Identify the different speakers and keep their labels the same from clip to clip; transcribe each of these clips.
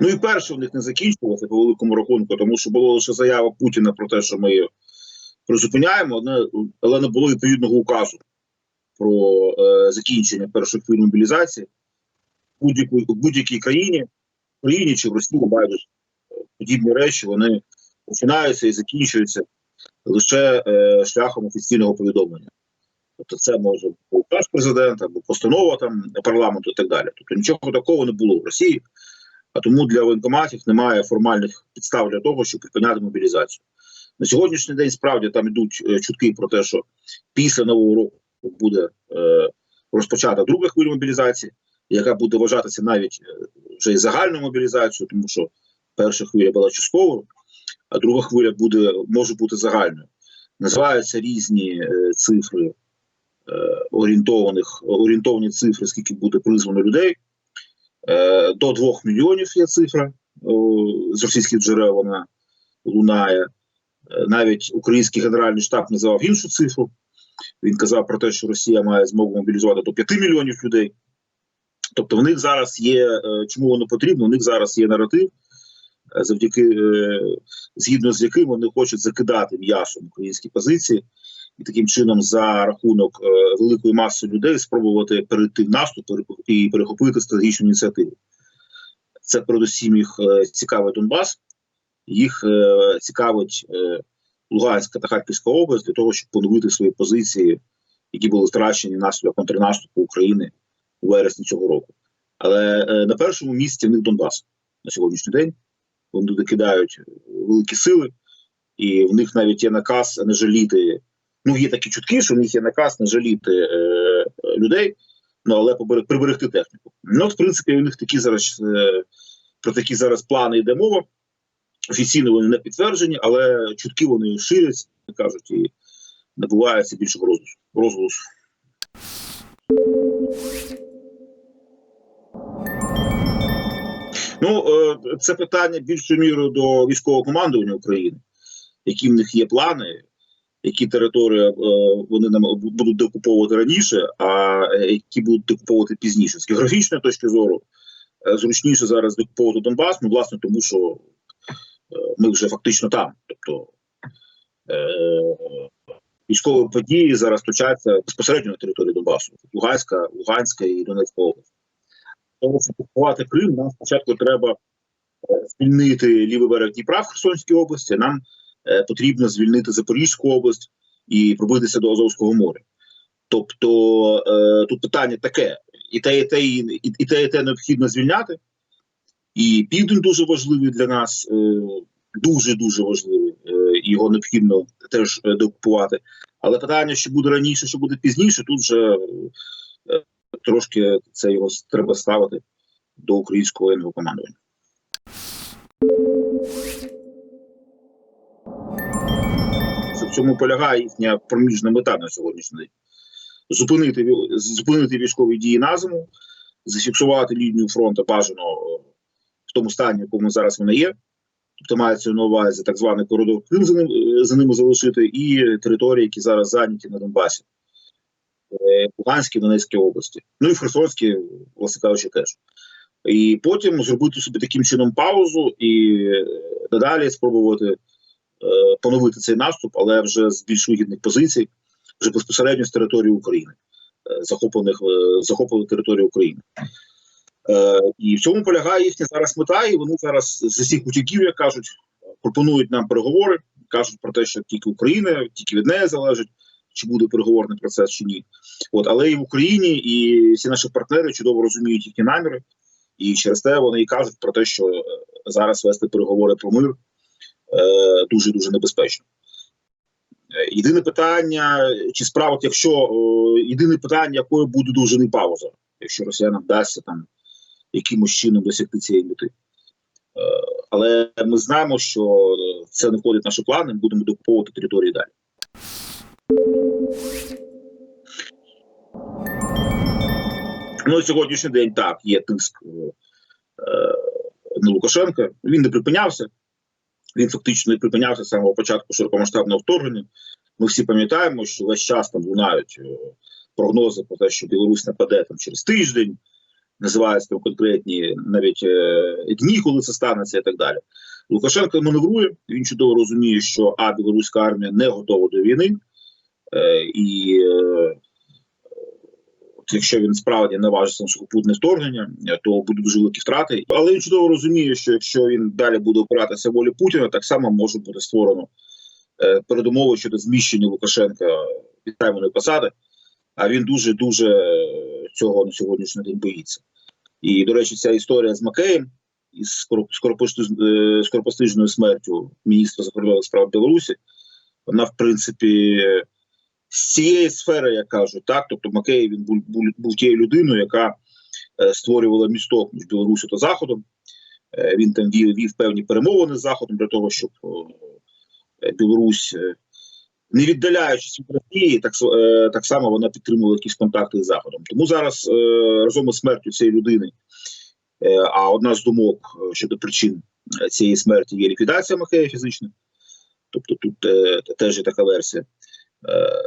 Speaker 1: Ну і перше в них не закінчилося по великому рахунку, тому що була лише заява Путіна про те, що ми призупиняємо, але- не було відповідного указу про е, закінчення першої хвилі мобілізації будь-якій будь-якій країні, в країні чи в Росії байдуже е, подібні речі вони починаються і закінчуються лише е, шляхом офіційного повідомлення. Тобто, це може бути указ президента або постанова там парламенту і так далі. Тобто нічого такого не було в Росії, а тому для воєнкоматів немає формальних підстав для того, щоб припиняти мобілізацію. На сьогоднішній день справді там йдуть е, чутки про те, що після нового року буде е, розпочата друга хвиля мобілізації, яка буде вважатися навіть е, вже і загальною мобілізацією, тому що перша хвиля була частковою, а друга хвиля буде може бути загальною. Називаються різні е, цифри орієнтованих орієнтовані цифри, скільки буде призвано людей. Е, до 2 мільйонів є цифра з російських джерел. Вона лунає. Е, Навіть український генеральний штаб називав іншу цифру. Він казав про те, що Росія має змогу мобілізувати до 5 мільйонів людей. Тобто, в них зараз є е, чому воно потрібно? У них зараз є наратив, е, завдяки е, згідно з яким вони хочуть закидати м'ясом українські позиції, і таким чином, за рахунок е, великої маси людей, спробувати перейти в наступ і перехопити стратегічну ініціативу. Це передусім їх е, цікавить Донбас, їх цікавить Луганська та Харківська область для того, щоб поновити свої позиції, які були втрачені внаслідок контрнаступу України у вересні цього року. Але на першому місці в них Донбас на сьогоднішній день. Вони туди кидають великі сили, і в них навіть є наказ не жаліти. Ну, є такі чутки, що в них є наказ не жаліти е, людей, ну але приберегти техніку. Ну, от, в принципі, у них такі зараз е, про такі зараз плани йде мова. Офіційно вони не підтверджені, але чутки вони ширяться, кажуть, і набуваються більшого розголосу. Ну, е, це питання більшою мірою до військового командування України, які в них є плани, які території е, вони нам будуть докуповувати раніше, а е, які будуть докуповувати пізніше. З географічної точки зору зручніше зараз докуповувати Донбас, ну, власне, тому що ми вже фактично там. Тобто військові події зараз точаться безпосередньо на території Донбасу, Луганська, Луганська і Донецька область. Тому щоб окупувати Крим, нам спочатку треба е, звільнити лівий берег Дніпра в Херсонській області. Нам е, потрібно звільнити Запорізьку область і пробитися до Азовського моря. Тобто е, тут питання таке: і те, і те, і, те, і те необхідно звільняти. І південь дуже важливий для нас, дуже дуже важливий. Його необхідно теж докупувати. Але питання, що буде раніше, що буде пізніше, тут вже трошки це його треба ставити до українського воєнного командування. Це в цьому полягає їхня проміжна мета на сьогоднішній день. Зупинити, зупинити військові дії на зиму, зафіксувати лінію фронту бажано е, в тому стані, в якому зараз вона є. Тобто мається на увазі так званий коридор Крим за, ним, е, за ними залишити, і території, які зараз зайняті на Донбасі, Луганській, Донецькій області, ну і в Херсонській, власне кажучи, теж. І потім зробити собі таким чином паузу і е, надалі спробувати е, поновити цей наступ, але вже з більш вигідних позицій, вже безпосередньо з території України, е, захоплених е, захоплених території України. Е, і в цьому полягає їхня зараз мета, і вони зараз з усіх утіків, як кажуть, пропонують нам переговори, кажуть про те, що тільки Україна, тільки від неї залежить, чи буде переговорний процес, чи ні. От, але і в Україні, і всі наші партнери чудово розуміють їхні наміри, і через те вони і кажуть про те, що е, зараз вести переговори про мир дуже дуже небезпечно. Е, Єдине питання, чи справа, якщо єдине питання, якою буде довжини пауза, якщо росіянам вдасться там якимось чином досягти цієї мети. Е, Але ми знаємо, що це не входить в наші плани, ми будемо докуповувати території далі. Ну, сьогоднішній день так, є тиск е, е, на Лукашенка. Він не припинявся. Він фактично не припинявся з самого початку широкомасштабного вторгнення. Ми всі пам'ятаємо, що весь час там лунають е, прогнози про те, що Білорусь нападе там через тиждень, називаються там конкретні навіть е, дні, коли це станеться, і так далі. Лукашенко маневрує. Він чудово розуміє, що а білоруська армія не готова до війни, е, і е, якщо він справді наважиться на сухопутне вторгнення, е, то будуть дуже великі втрати. Але він чудово розуміє, що якщо він далі буде опиратися волі Путіна, так само може бути створено е, передумови щодо зміщення Лукашенка від тайманої посади. А він дуже дуже цього на сьогоднішній день боїться. І, до речі, ця історія з Макеєм із скоро- е, скоропостижною смертю міністра закордонних справ Білорусі, вона, в принципі, з цієї сфери, як кажуть, так. Тобто Макей він був, був, був тією людиною, яка е, створювала місток між Білорусі та Заходом. Е, він там вів, вів певні перемовини з Заходом для того, щоб е, Білорусь, е, не віддаляючись від Росії, так, е, так само вона підтримувала якісь контакти з Заходом. Тому зараз е, разом із смертю цієї людини, е, а одна з думок е, щодо причин е, цієї смерті є ліквідація Махея фізична. Тобто тут е, теж є така версія. Е,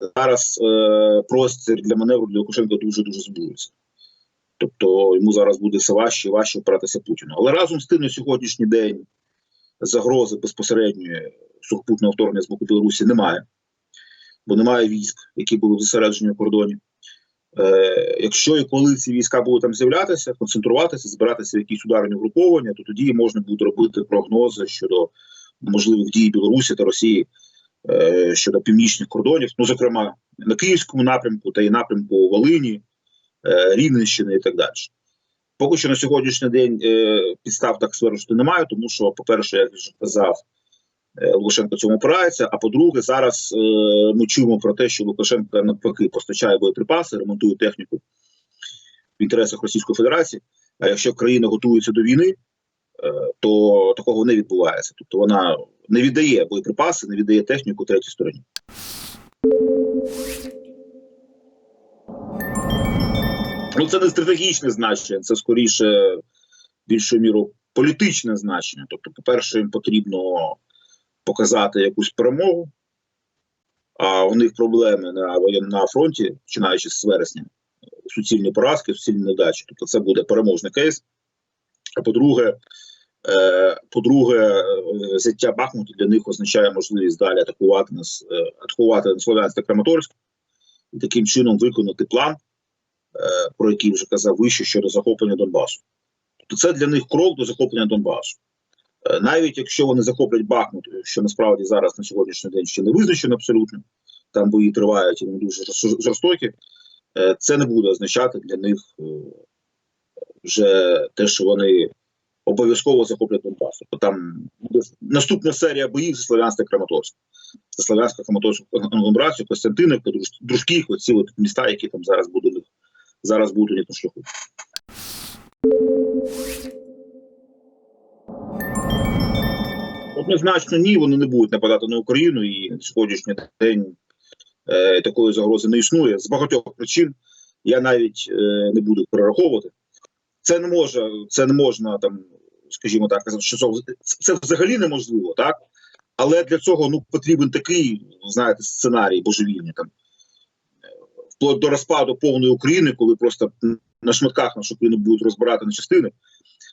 Speaker 1: зараз е, простір для маневру для Лукашенка дуже дуже збується. Тобто йому зараз буде все важче і важче опиратися Путіну. Але разом з тим на сьогоднішній день загрози безпосередньої сухопутного вторгнення з боку Білорусі немає, бо немає військ, які були зосереджені на кордоні. Е, якщо і коли ці війська будуть там з'являтися, концентруватися, збиратися в якісь ударні угруповання, то тоді можна буде робити прогнози щодо можливих дій Білорусі та Росії щодо північних кордонів, ну зокрема на Київському напрямку та і напрямку Волині, е, Рівненщини і так далі. Поки що на сьогоднішній день е, підстав так стверджувати немає, тому що, по-перше, як вже казав, е, Лукашенко цьому опирається. А по-друге, зараз е, ми чуємо про те, що Лукашенко навпаки постачає боєприпаси, ремонтує техніку в інтересах Російської Федерації. А якщо країна готується до війни, е, то такого не відбувається. Тобто вона не віддає боєприпаси, не віддає техніку третій стороні. Ну, це не стратегічне значення, це скоріше більшою мірою політичне значення. Тобто, по-перше, їм потрібно показати якусь перемогу, а у них проблеми на на фронті, починаючи з вересня, суцільні поразки, суцільні недачі. Тобто, це буде переможний кейс. А по-друге, е, по-друге, е, взяття Бахмуту для них означає можливість далі атакувати нас, е, атакувати на Краматорськ і таким чином виконати план, е, про який вже казав вище щодо захоплення Донбасу. Тобто це для них крок до захоплення Донбасу. Е, Навіть якщо вони захоплять Бахмут, що насправді зараз на сьогоднішній день ще не визначено абсолютно, там бої тривають і вони дуже жорстокі, е, це не буде означати для них е, вже те, що вони обов'язково захоплять Донбас. Тобто там буде наступна серія боїв за Слов'янська Краматорськ. Це Слов'янська Краматорська агломерацію, Костянтинівка, Друж- Дружків, оці от міста, які там зараз будуть зараз будуть на шляху. Однозначно, ні, вони не будуть нападати на Україну, і на сьогоднішній день е, такої загрози не існує з багатьох причин. Я навіть е, не буду перераховувати. Це не може, це не можна там, скажімо так, що це, взагалі неможливо, так? Але для цього ну потрібен такий, знаєте, сценарій божевільний там вплоть до розпаду повної України, коли просто на шматках нашу країну будуть розбирати на частини.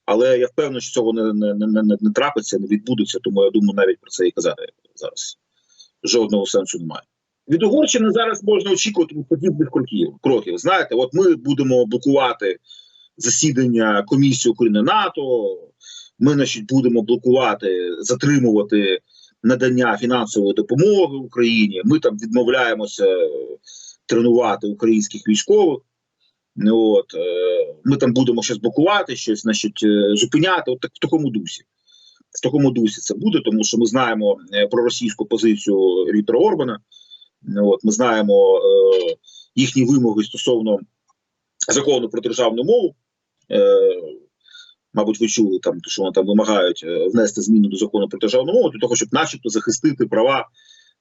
Speaker 1: Але я впевнений, що цього не, не, не, не, не трапиться, не відбудеться, тому я думаю, навіть про це і казати зараз. Жодного сенсу немає. Від Угорщини зараз можна очікувати подібних кроків. кроків. Знаєте, от ми будемо блокувати засідання комісії України НАТО. Ми, значить, будемо блокувати, затримувати надання фінансової допомоги Україні. Ми там відмовляємося е, тренувати українських військових. От, е, ми там будемо щось блокувати, щось значить, е, зупиняти. От так, в такому дусі. В такому дусі це буде, тому що ми знаємо про російську позицію Віктора Орбана. От, ми знаємо е, їхні вимоги стосовно закону про державну мову. Е, мабуть, ви чули там, що вони там вимагають е, внести зміни до закону про державну мову для того, щоб, начебто, захистити права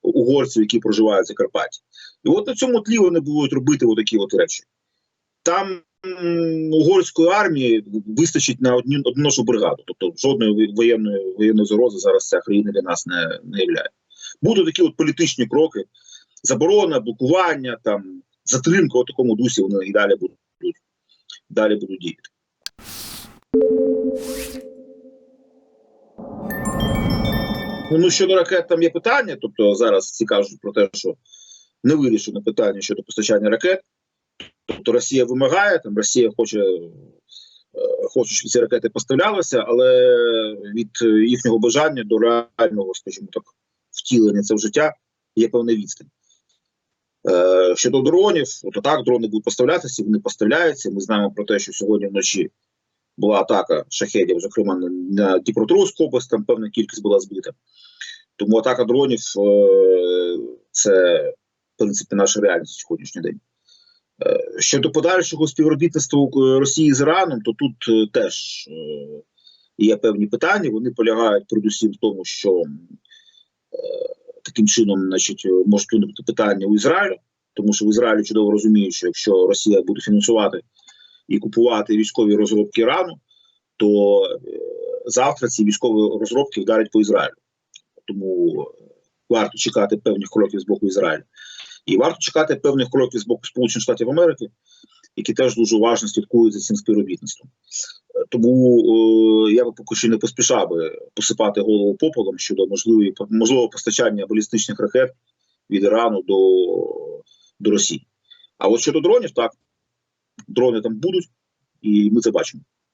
Speaker 1: угорців, які проживають в Закарпатті. І от на цьому тлі вони будуть робити отакі от речі. Там угорської армії вистачить на одні, одну нашу бригаду. Тобто жодної воєнної воєнної загрози зараз ця країна для нас не, не являє. Будуть такі от політичні кроки, заборона, блокування, там затримка у такому дусі вони і далі будуть далі будуть діяти. Ну, ну щодо ракет, там є питання. Тобто зараз всі кажуть про те, що не вирішено питання щодо постачання ракет. Тобто Росія вимагає, там Росія хоче, е, хоче, щоб ці ракети поставлялися, але від їхнього бажання до реального, скажімо так, втілення це в життя є певна відстань. Е, щодо дронів, от так, дрони будуть поставлятися, вони поставляються. Ми знаємо про те, що сьогодні вночі була атака шахедів, зокрема на, на область, там певна кількість була збита. Тому атака дронів е, це, в принципі, наша реальність сьогоднішній день. Е, Щодо подальшого співробітництва е, Росії з Іраном, то тут е, теж є певні питання. Вони полягають передусім в тому, що таким чином значить, можуть виникнути питання у Ізраїлю, тому що в Ізраїлі чудово розуміють, що якщо Росія буде фінансувати і купувати військові розробки Ірану, то е, завтра ці військові розробки вдарять по Ізраїлю. Тому е, варто чекати певних кроків з боку Ізраїлю. І варто чекати певних кроків з боку Сполучених Штатів Америки, які теж дуже уважно слідкують за цим співробітництвом. Е, Тому е, я би поки що не поспішав би посипати голову попелом щодо можливої можливого постачання балістичних ракет від Ірану до, до Росії. А от щодо дронів, так, дрони там будуть, і ми це бачимо.